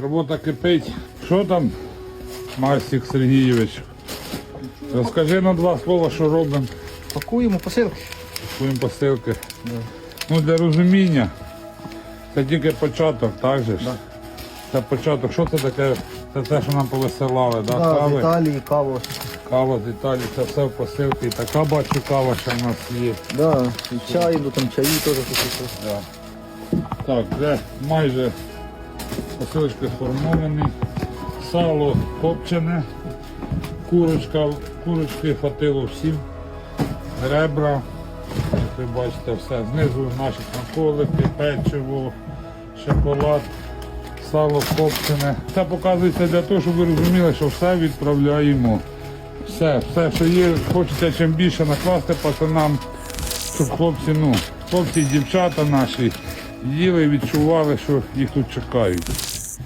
робота кипить. Що там, Марсик Сергійович? Розкажи на два слова, що робимо. Пакуємо посилки. Будемо посилки. Ну, для розуміння, це тільки початок, так же ж? Да. Це початок. Що це таке? Це те, що нам повисилали, да? Да, з Італії, кава. Кава з Італії, це все в посилці. І така бачу кава, що в нас є. Да, і чай, ну там чаї теж. Да. Так, вже майже посилочки сформовані. Сало копчене, курочка, курочки хватило всім. Ребра, як ви бачите, все. Знизу наші смаколики, печиво, шоколад, сало копчене. Це показується для того, щоб ви розуміли, що все відправляємо. Все, все, що є, хочеться чим більше накласти пацанам, щоб хлопці, ну, хлопці дівчата наші їли відчували, що їх тут чекають.